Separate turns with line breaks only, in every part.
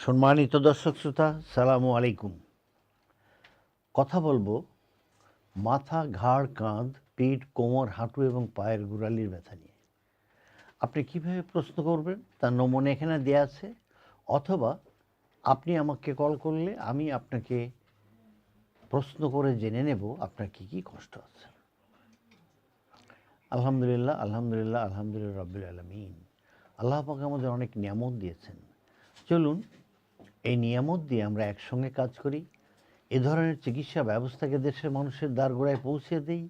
সম্মানিত দর্শক শ্রোতা, সালামু আলাইকুম। কথা বলব মাথা, ঘাড়, কাঁধ পিঠ কোমর, হাঁটু এবং পায়ের গোড়ালির ব্যথা নিয়ে। আপনি কীভাবে প্রশ্ন করবেন? তার নমুনা এখানে দেওয়া আছে। অথবা আপনি আমাকে কল করলে আমি আপনাকে প্রশ্ন করে জেনে নেব আপনার কি কি কষ্ট আছে। আলহামদুলিল্লাহ আলহামদুলিল্লাহ আলহামদুলিল্লাহ রব্বুল আলমিন। আল্লাহ পাক আমাদের অনেক নিয়ামত দিয়েছেন। চলুন এই নিয়ামত দিয়ে আমরা একসঙ্গে কাজ করি, এ ধরনের চিকিৎসা ব্যবস্থাকে দেশের মানুষের দ্বারগোড়ায় পৌঁছে দিই,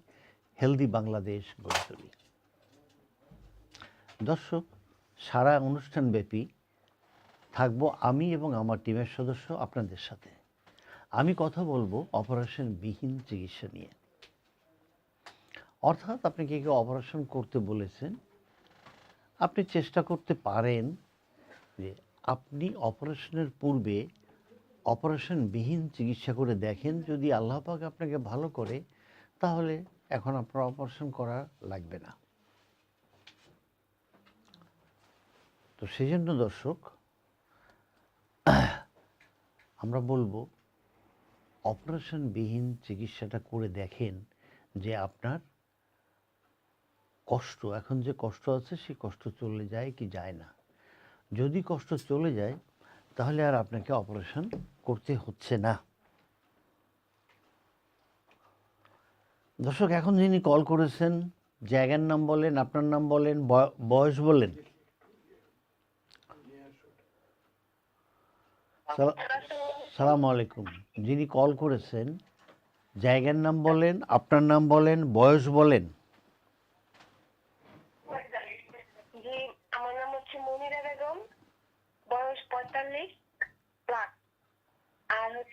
হেলদি বাংলাদেশ গড়ে তুলি। দর্শক, সারা অনুষ্ঠানব্যাপী থাকব আমি এবং আমার টিমের সদস্য আপনাদের সাথে। আমি কথা বলব অপারেশন বিহীন চিকিৎসা নিয়ে। অর্থাৎ আপনি কে কেউ অপারেশন করতে বলেছেন, আপনি চেষ্টা করতে পারেন যে আপনি অপারেশনের পূর্বে অপারেশনবিহীন চিকিৎসা করে দেখেন, যদি আল্লাহ পাক আপনাকে ভালো করে, তাহলে এখন আপনার অপারেশন করা লাগবে না। তো সেই জন্য দর্শক, আমরা বলব, অপারেশনবিহীন চিকিৎসাটা করে দেখেন যে আপনার কষ্ট, এখন যে কষ্ট আছে সেই কষ্ট চলে যায় কি যায় না। যদি কষ্ট চলে যায়, তাহলে আর আপনাকে অপারেশন করতে হচ্ছে না। দর্শক, এখন যিনি কল করেছেন, জায়গার নাম বলেন, আপনার নাম বলেন, বয়- বয়স বলেন। সালা- সালাম আলাইকুম যিনি কল করেছেন, জায়গার নাম বলেন, আপনার নাম বলেন, বয়স বলেন
জি আমার নাম হচ্ছে মনিরা বেগম বয়স পঁয়তাল্লিশ প্লাস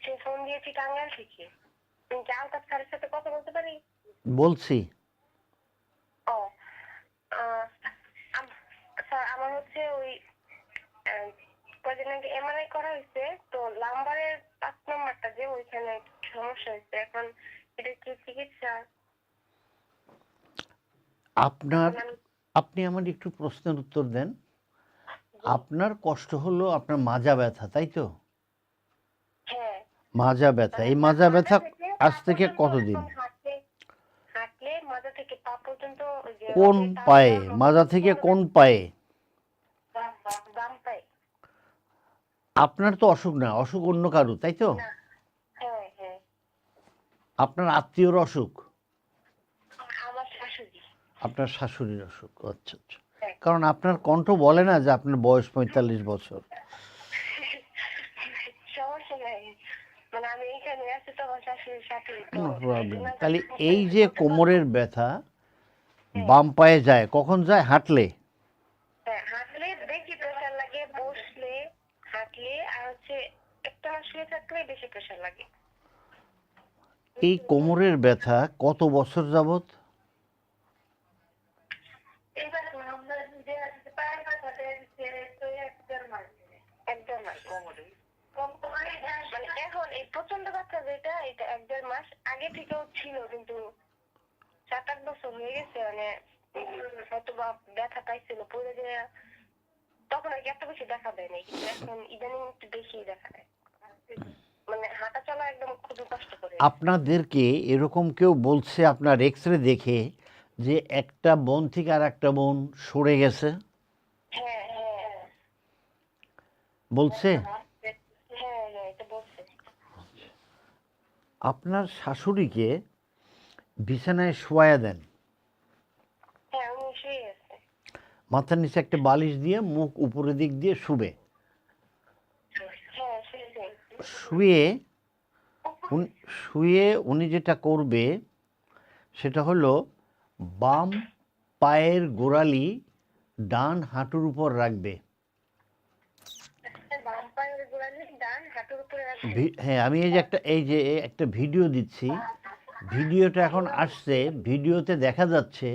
আর ফোন দিয়েছি টাঙ্গাইল থেকে। তুমি কি আলতাফ স্যারের সাথে কথা বলতে পারি?
বলছি।
ও স্যার আমার হচ্ছে ওই কদিন আগে এমআরআই করা হয়েছে তো লাম্বারের পাঁচ নম্বরটা যে ওইখানে সমস্যা হয়েছে এখন এটা কি চিকিৎসা?
আপনার আপনি আমার একটু প্রশ্নের উত্তর দেন। আপনার কষ্ট হলো আপনার মাজা ব্যথা তাই তো? মাজা ব্যথা। এই মাজা ব্যথা আজ থেকে কতদিন? কোন পায়ে? মাজা থেকে কোন পায়ে? আপনার তো অসুখ না অসুখ অন্য কারু তাই তো?
হ্যাঁ হ্যাঁ।
আপনার আত্মীয়র অসুখ? আপনার শাশুড়ির অসুখ আচ্ছা আচ্ছা।
হ্যাঁ।
কারণ আপনার কণ্ঠ বলে না যে আপনার বয়স পঁয়তাল্লিশ বছর
সমস্যা নাই মানে আমি এখানে আছি
নো প্রবলেম তাহলে এই যে কোমরের ব্যথা বাম পায়ে যায় কখন যায়? হাঁটলে?
হ্যাঁ হাঁটলে বেশি প্রেশার লাগে বসলে হাঁটলে আর হচ্ছে একটা শুয়ে থাকলে বেশি প্রেশার লাগে।
এই কোমরের ব্যথা কত বছর যাবত
এবার আমরা যে পায়ের ব্যথাটা যে তো এক দেড় মাস এক দেড় মাস মানে এখন এই প্রচণ্ড ব্যথা যেটা এটা এক দেড় মাস আগে থেকেও ছিল কিন্তু সাত আট বছর হয়ে গেছে মানে উম, হয়তো বা ব্যথা পাইছিল পরে যে তখন আর কি এত বেশি দেখা দেয় নাই কিন্তু এখন ইদানিং একটু বেশি দেখা দেয়। মানে হাঁটা চলা একদম খুবই কষ্ট করে।
আপনাদেরকে এরকম কেউ বলছে আপনার এক্স রে দেখে যে একটা বোন থেকে আর একটা বোন সরে গেছে?
হ্যাঁ হ্যাঁ
বলছে?
হ্যাঁ বলছে।
আপনার শাশুড়িকে বিছানায় শোয়া দেন
হ্যাঁ উনি শুয়ে আছে
মাথার নিচে একটা বালিশ দিয়ে মুখ উপরের দিক দিয়ে শুবে।
হ্যাঁ
শুয়ে শুয়ে উনি যেটা করবে সেটা হলো বাম পায়ের গোড়ালি ডান হাঁটুর উপর রাখবে? ভি- হ্যাঁ আমি এই যে একটা এই যে একটা ভিডিও দিচ্ছি। ভিডিওটা এখন আসছে ভিডিওতে দেখা যাচ্ছে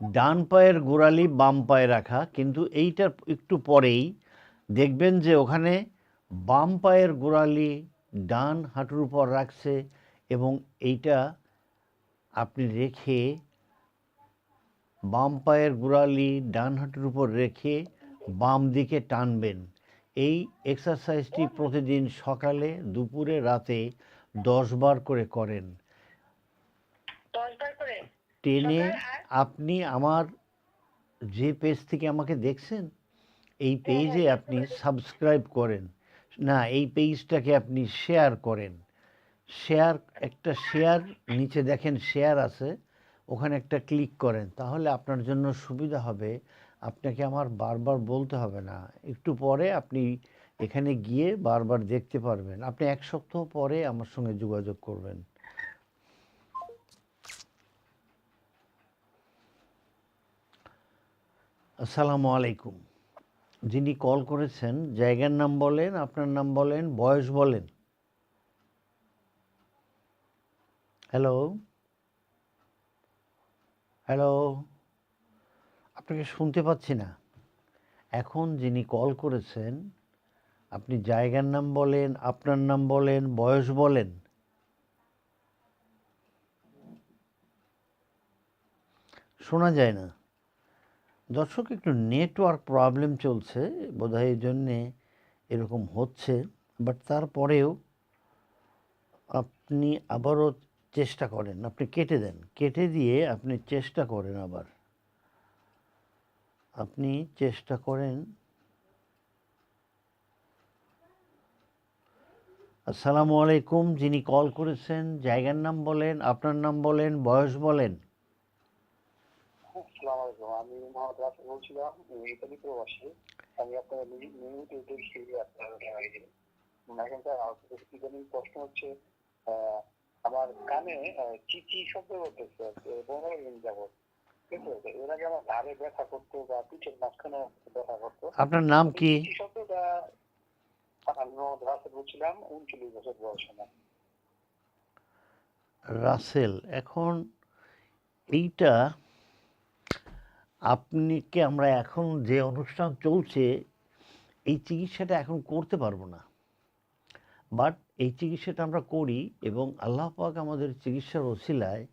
ডান পায়ের গোড়ালি, বাম পায়ে রাখা, কিন্তু এইটার একটু পরেই দেখবেন যে ওখানে বাম পায়ের গোড়ালি ডান হাঁটুর উপর রাখছে এবং এইটা আপনি রেখে বাম পায়ের গোড়ালি ডান হাঁটুর উপর রেখে বাম দিকে টানবেন। এই এক্সারসাইজটি প্রতিদিন সকালে, দুপুরে, রাতে দশ বার করে করেন। টেনে আপনি আমার যে পেজ থেকে আমাকে দেখছেন এই পেজে
হ্যাঁ,
আপনি
বুঝতে
সাবস্ক্রাইব করেন। না এই পেজটাকে আপনি শেয়ার করেন। শেয়ার একটা শেয়ার নিচে দেখেন শেয়ার আছে ওখানে একটা ক্লিক করেন। তাহলে আপনার জন্য সুবিধা হবে। আপনাকে আমার বারবার বলতে হবে না। একটু পরে আপনি এখানে গিয়ে বারবার দেখতে পারবেন। আপনি এক সপ্তাহ পরে আমার সঙ্গে যোগাযোগ করবেন। আসসালামু আলাইকুম। যিনি কল করেছেন, জায়গার নাম বলেন, আপনার নাম বলেন, বয়স বলেন। হ্যালো? হ্যালো? আপনাকে শুনতে পাচ্ছি না। এখন যিনি কল করেছেন, আপনি জায়গার নাম বলেন, আপনার নাম বলেন, বয়স বলেন। শোনা যায় না। দর্শক, একটু নেটওয়ার্ক প্রবলেম চলছে, বোধহয় এই জন্যে এরকম হচ্ছে বাট তারপরেও আপনি আবারও চেষ্টা করেন, আপনি কেটে দেন, কেটে দিয়ে আপনি চেষ্টা করেন আবার। আপনি চেষ্টা করেন। আসসালামু আলাইকুম, যিনি কল করেছেন, জায়গার নাম বলেন, আপনার নাম বলেন, বয়স বলেন।
আমি মোহাম্মদ বলছিলাম ইতালি প্রবাসী। আমি আপনার দেখছি আপনার এখানকার ইদানিং প্রশ্ন হচ্ছে আমার কানে চিচি শব্দ করতেছে? পনেরো দিন যাবত। এর আগে আমার ঘাড়ে ব্যথা করতো বা পিঠের মাঝখানে ব্যথা করতো।
আপনার নাম কি?
শব্দটা? আমি মোহাম্মদ রাসেল বলছিলাম উনচল্লিশ বছর বয়স আমার।
রাসেল এখন এইটা আপনিকে আমরা এখন যে অনুষ্ঠান চলছে, এই চিকিৎসাটা এখন করতে পারব না। বাট এই চিকিৎসাটা আমরা করি এবং আল্লাহ পাক আমাদের চিকিৎসার ওসিলায়